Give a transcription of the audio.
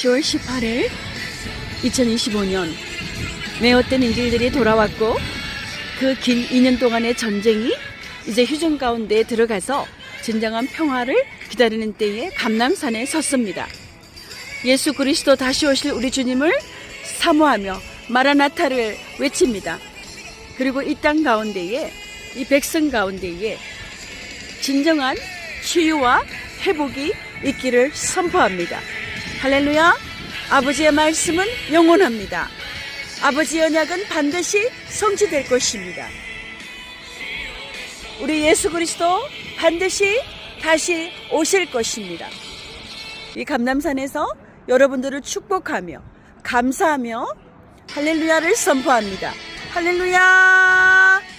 10월 18일 2025년 매어떤 인질들이 돌아왔고 그 긴 2년 동안의 전쟁이 이제 휴전 가운데 들어가서 진정한 평화를 기다리는 때에 감남산에 섰습니다. 예수 그리스도 다시 오실 우리 주님을 사모하며 마라나타를 외칩니다. 그리고 이 땅 가운데에 이 백성 가운데에 진정한 치유와 회복이 있기를 선포합니다. 할렐루야! 아버지의 말씀은 영원합니다. 아버지의 언약은 반드시 성취될 것입니다. 우리 예수 그리스도 반드시 다시 오실 것입니다. 이 감남산에서 여러분들을 축복하며 감사하며 할렐루야를 선포합니다. 할렐루야!